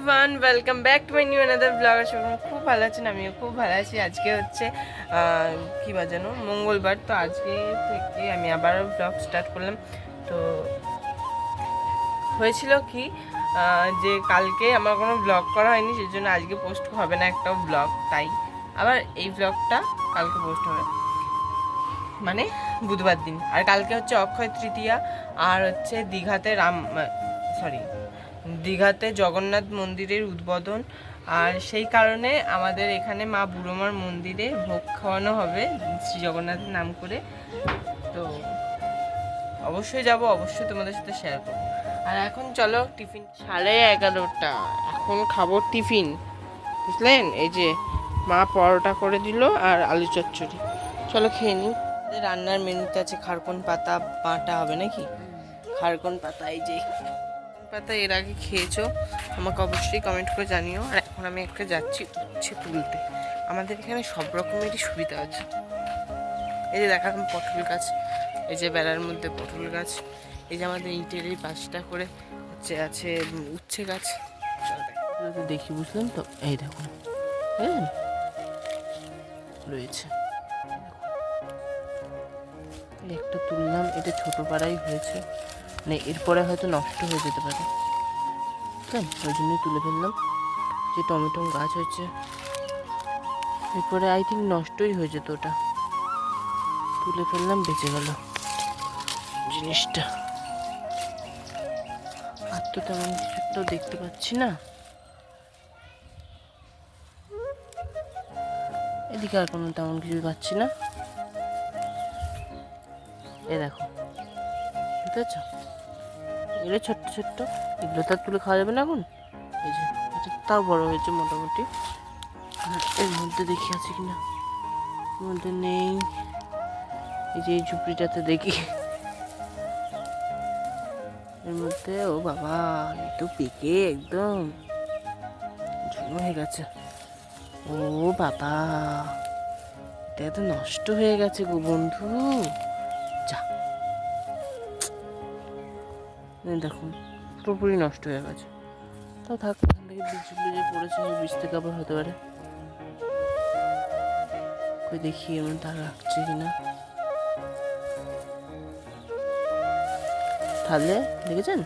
Everyone welcome back to my new another blog আশা খুব ভালো আছেন, আমিও খুব ভালো আছি। আজকে হচ্ছে কী বা বাজানো মঙ্গলবার। তো আজকে থেকে আমি আবারও ব্লগ স্টার্ট করলাম। তো হয়েছিল কি যে কালকে আমার কোনো ব্লগ করা হয়নি, সেই জন্য আজকে পোস্ট হবে না একটাও ব্লগ তাই আবার এই ব্লগটা কালকে পোস্ট হবে। মানে বুধবার দিন। আর কালকে হচ্ছে অক্ষয় তৃতীয়া, আর হচ্ছে দীঘাতে রাম সরি দীঘাতে জগন্নাথ মন্দিরের উদ্বোধন। আর সেই কারণে আমাদের এখানে মা বুড়োমার মন্দিরে ভোগ খাওয়ানো হবে শ্রী জগন্নাথের নাম করে। তো অবশ্যই যাব, অবশ্যই তোমাদের সাথে শেয়ার করব। আর এখন চলো টিফিন সাড়ে এগারোটা, এখন খাব টিফিন, বুঝলেন? এই যে মা পরোটা করে দিল আর আলু চচ্চড়ি। চলো খেয়ে নিই। রান্নার মেনুতে আছে খারকন পাতা, বাটা হবে নাকি? খারকন পাতা, এই যে পাতা এর আগে খেয়েছো, আমাকে অবশ্যই কমেন্ট করে জানিও। আর এখন আমি একটা যাচ্ছি উচ্ছে তুলতে। আমাদের এখানে সব রকমেরই সুবিধা আছে। এই যে দেখালাম পটল গাছ, এই যে বেড়ার মধ্যে পটল গাছ, এই যে আমাদের ইটের এই পাশটা করে হচ্ছে আছে উচ্ছে গাছ। দেখ- বুঝলেন তো? এই দেখুন হ্যাঁ রয়েছে। এই একটা তুললাম, এটা ছোট পাড়াই হয়েছে। মানে এরপরে হয়তো নষ্ট হয়ে যেতে পারে। বুঝলেন ওই জন্যই তুলে ফেললাম যে টমেটো গাছ হয়েছে এরপরে আই থিঙ্ক নষ্টই হয়ে যেত ওটা। তুলে ফেললাম, বেঁচে গেল জিনিসটা। আর তো তেমন কিছু দেখতে পাচ্ছি না। এদিকে আর কোনো তেমন কিছু পাচ্ছি না। এ দেখো। বুঝতে পারছ? এগুলো ছোট্ট ছোট্ট। এগুলো তো তুলে খাওয়া যাবে না এখন? এই যে, এটা তাও বড় হয়েছে মোটামুটি। আর এর মধ্যে দেখি আছে কিনা? এর মধ্যে নেই। এই যে এই ঝুপড়িটাতে দেখি। এর মধ্যে, ও বাবা একটু পেকে একদম। ঝুনো হয়ে গেছে। ও বাবা, এটা তো নষ্ট হয়ে গেছে গো বন্ধু। দেখুন পুরোপুরি নষ্ট হয়ে গেছে। তাও থাক, এখান থেকে বীজগুলো যে পড়েছে সেই বীজ থেকে আবার হতে পারে। কই দেখি এমন তার রাখছে কিনা। তাহলে দেখেছেন?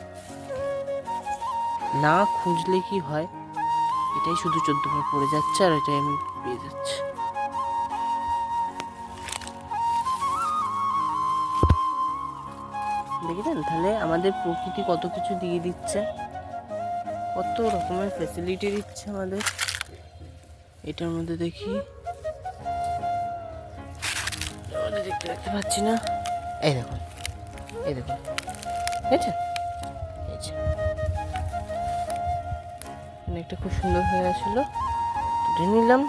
না খুঁজলে কি হয়? এটাই শুধু চোদ্দ বার পড়ে যাচ্ছে আর এটাই আমি পেয়ে যাচ্ছি। দেখেছেন? তাহলে আমাদের প্রকৃতি কত কিছু দিয়ে দিচ্ছে। কত রকমের ফেসিলিটি দিচ্ছে আমাদের। এটার মধ্যে দেখি। দেখতে দেখতে পাচ্ছি না। এই দেখুন। এই দেখুন। দেখেছেন? একটা খুব সুন্দর হয়ে গেছিল তুলে নিলাম।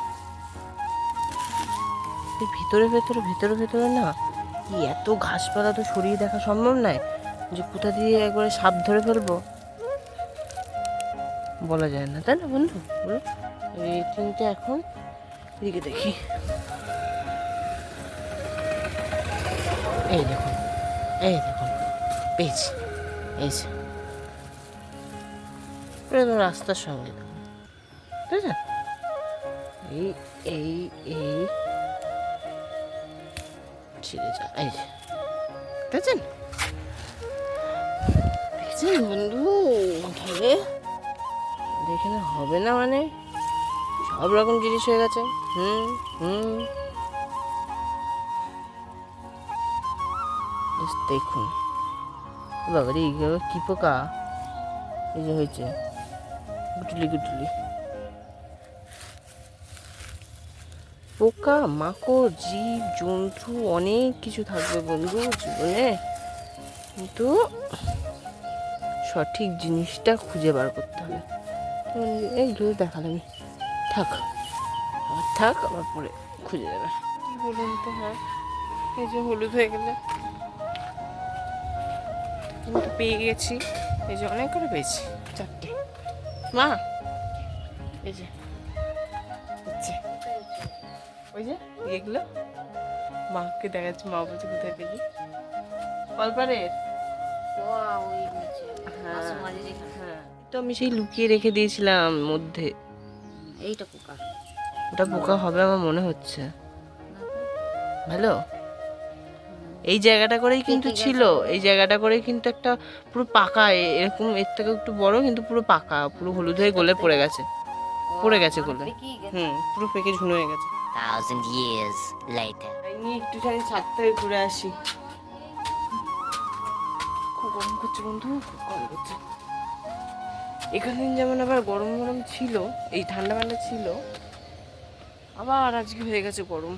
ভিতরে ভেতরে ভেতরে ভেতরে না। কি, এত ঘাসপালা তো সরিয়ে দেখা সম্ভব নয় যে কোথা দিয়ে একবারে সাপ ধরে ফেলব? বলা যায় না, তাই না বন্ধু? বলো। এই তিনটে এখন এদিকে দেখি। এই দেখুন এই দেখুন পেয়েছি যে রাস্তার সঙ্গে দেখুন ঠিক আছে এই এই এই। যা, এই দেখছেন? দেখছেন বন্ধু? তাহলে দেখে না হবে না মানে? সব রকম জিনিস হয়ে গেছে। হুম হুম। দেখুন। বাবা রে কি পোকা? এই যে হয়েছে। গুটুলি গুটুলি। পোকা, মাকড়, জীব, জন্তু, অনেক কিছু থাকবে বন্ধু জীবনে। কিন্তু সঠিক জিনিসটা খুঁজে বার করতে হবে। এইগুলো দেখালাম। থাক, আবার থাক, আবার পরে খুঁজে যাবে। কি বলুন তো হ্যাঁ? এই যে হলুদ হয়ে গেলে। কিন্তু পেয়ে গেছি। এই যে অনেক করে পেয়েছি। চারটে। মা এই যে। ওই যে এগুলো। মাকে দেখাচ্ছি মা বলছে কোথায় পেলি? কলপারের হ্যাঁ হ্যাঁ। তো আমি সেই লুকিয়ে রেখে দিয়েছিলাম মধ্যে। এইটা পোকা। ওটা পোকা হবে আমার মনে হচ্ছে। ভালো? এই জায়গাটা করেই কিন্তু ছিল। এই জায়গাটা করেই কিন্তু একটা পুরো পাকা এরকম এর থেকে একটু বড় কিন্তু পুরো পাকা পুরো হলুদ হয়ে গলে পড়ে গেছে। পড়ে গেছে গলে। হুম পুরো পেকে ঝুনো হয়ে গেছে। Thousand years later. নিয়ে একটুখানি ছাদ থেকে ঘুরে আসি। খুব গরম করছে বন্ধু, খুব গরম করছে। এখানে যেমন আবার গরম গরম ছিল, এই ঠান্ডা ঠান্ডা ছিল, আবার আজকে হয়ে গেছে গরম।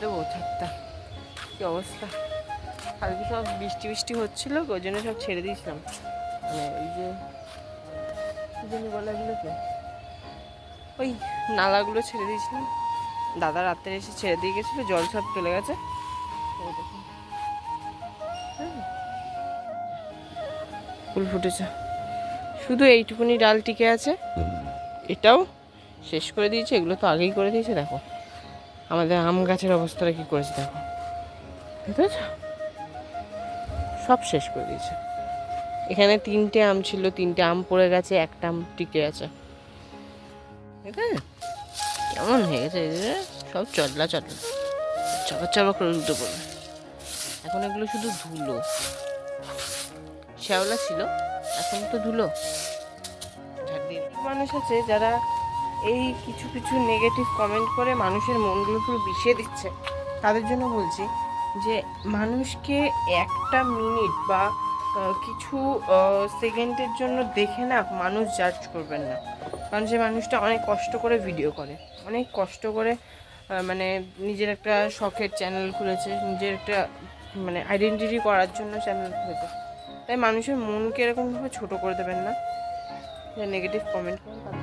দেবো ছাদটা, কি অবস্থা? কালকে সব বৃষ্টি বৃষ্টি হচ্ছিল, ওই জন্য সব ছেড়ে দিয়েছিলাম। মানে ওই যে, কি বলা এগুলোকে ওই নালাগুলো ছেড়ে দিয়েছিলাম। দাদা রাত্রে এসে ছেড়ে দিয়ে গেছিল, জল সব চলে গেছে। ফুল ফুটেছে। শুধু এইটুকুনি ডাল টিকে আছে। এটাও শেষ করে দিয়েছে, এগুলো তো আগেই করে দিয়েছে, দেখো। আমাদের আম গাছের অবস্থাটা কি করেছে, দেখো। বুঝতে পেরেছ? সব শেষ করে দিয়েছে। এখানে তিনটে আম ছিল, তিনটে আম পড়ে গেছে, একটা আম টিকে আছে। ঠিক কেমন হয়ে গেছে যে? সব চটলা চটলা। চাপা চাপা করে উল্টো পড়বে এখন এগুলো শুধু ধুলো। শ্যাওলা ছিল, এখন তো ধুলো। মানুষ আছে, যারা এই কিছু কিছু নেগেটিভ কমেন্ট করে মানুষের মনগুলো পুরো বিষিয়ে দিচ্ছে, তাদের জন্য বলছি যে মানুষকে একটা মিনিট বা কিছু সেকেন্ডের জন্য দেখে না মানুষ জাজ করবেন না। কারণ সে মানুষটা অনেক কষ্ট করে ভিডিও করে, অনেক কষ্ট করে মানে নিজের একটা শখের চ্যানেল খুলেছে, নিজের একটা মানে আইডেন্টিটি করার জন্য চ্যানেল খুলেছে। তাই মানুষের মনকে এরকমভাবে ছোটো করে দেবেন না। নেগেটিভ কমেন্ট করেন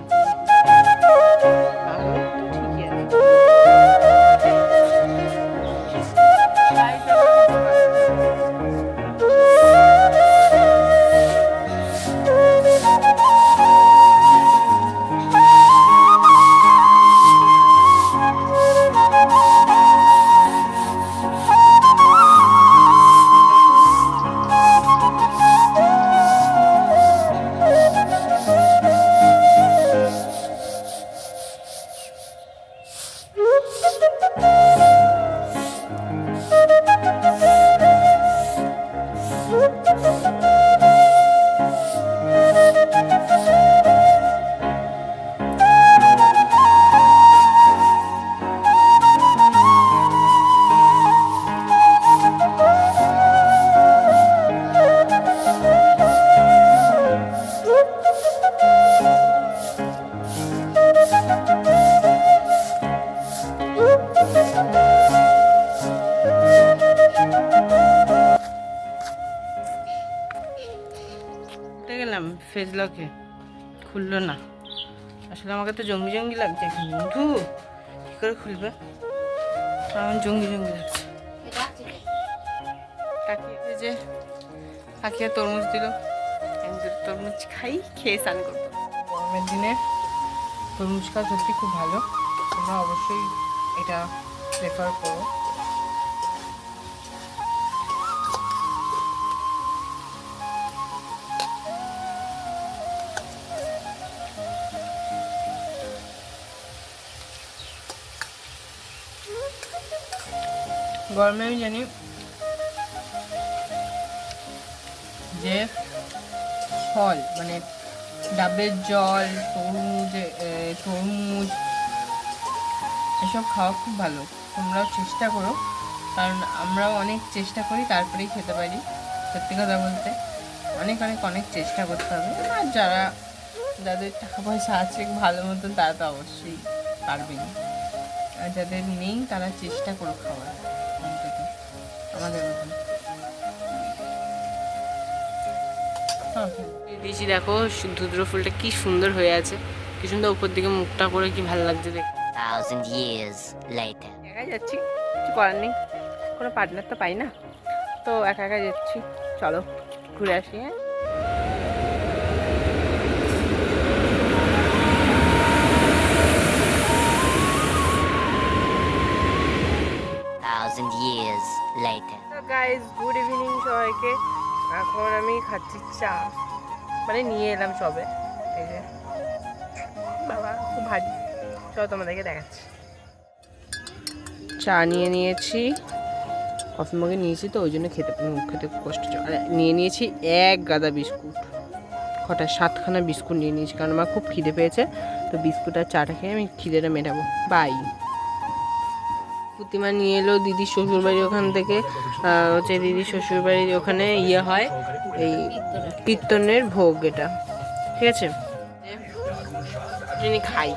গেলাম ফেস লকে খুললো না। আসলে আমাকে তো জঙ্গি জঙ্গি লাগছে এখন। বন্ধু, কী করে খুলবে? আমার জঙ্গি জঙ্গি লাগছে। কাকিয়ে যে কাকিয়া তরমুজ দিল তরমুজ খাই, খেয়ে স্নান করব। গরমের দিনে তরমুজ খাওয়া সত্যি খুব ভালো। তোমরা অবশ্যই এটা প্রেফার করো। গরমে আমি জানি যে ফল মানে ডাবের জল, তরমুজ তরমুজ, এসব খাওয়া খুব ভালো। তোমরাও চেষ্টা করো, কারণ আমরাও অনেক চেষ্টা করি, তারপরেই খেতে পারি। সত্যি কথা বলতে, অনেক অনেক অনেক চেষ্টা করতে হবে। আর যারা, যাদের টাকা পয়সা আছে ভালো মতন, তারা তো অবশ্যই পারবেন আর যাদের নেই, তারা চেষ্টা করো খাওয়ার। আমাদের মতন। এই দিয়েছি দেখো ধুদ্র ফুলটা কি সুন্দর হয়ে আছে। কি সুন্দর উপর দিকে মুখটা করে কি ভালো লাগছে দেখ Thousand years later. একা যাচ্ছি কিছু করার নেই। কোনো পার্টনার তো পাই না। তো একা একা যাচ্ছি। চলো ঘুরে আসি হ্যাঁ? তো গাইজ গুড ইভিনিং সবাইকে। এখন আমি খাচ্ছি চা। মানে নিয়ে এলাম সবে। এই যে। বাবা, খুব ভারী। চলো তোমাদেরকে দেখাচ্ছি। চা নিয়ে নিয়েছি। কফি মগে নিয়েছি তো, ওই জন্য খেতে খেতে কষ্ট। নিয়ে নিয়েছি এক গাদা বিস্কুট। কটা, সাতখানা বিস্কুট নিয়ে নিয়েছি, কারণ আমার খুব খিদে পেয়েছে। তো বিস্কুট আর চাটা খেয়ে আমি খিদেটা মেটাবো। বাই প্রতিমা নিয়ে এলো দিদির শ্বশুরবাড়ি ওখান থেকে। হচ্ছে দিদির শ্বশুরবাড়ির ওখানে ইয়ে হয়, এই কীর্তনের ভোগ এটা। ঠিক আছে? যিনি খাই।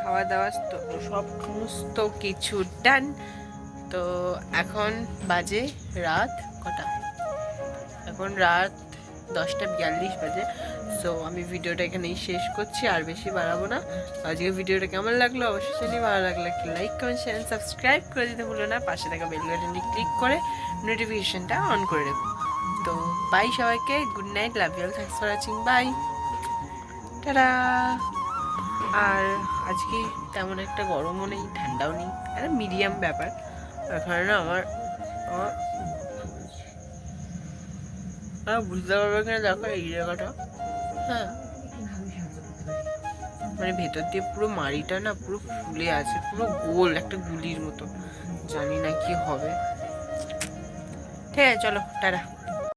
খাওয়া দাওয়া সব সমস্ত কিছু ডান তো এখন বাজে রাত কটা? এখন রাত দশটা বিয়াল্লিশ বাজে। সো আমি ভিডিওটা এখানেই শেষ করছি, আর বেশি বাড়াবো না। আজকে ভিডিওটা কেমন লাগল? অবশ্যই জানি ভালো লাগল। একটু লাইক কমেন্ট শেয়ার সাবস্ক্রাইব করে দিতে ভুলো না। পাশে থাকা বেল বাটনটি ক্লিক করে নোটিফিকেশানটা অন করে দেবো তো বাই সবাইকে। Good night love you thanks for watching bye tata আর আজকে তেমন একটা গরমও নেই, ঠান্ডাও নেই। একটা মিডিয়াম ব্যাপার। না আমার আমার হ্যাঁ বুঝতে পারবে কিনা দেখো এই জায়গাটা। হ্যাঁ। মানে ভেতর দিয়ে পুরো মাড়িটা না পুরো ফুলে আছে পুরো গোল একটা গুলির মতো। জানি না কি হবে। ঠিক আছে চলো টাটা।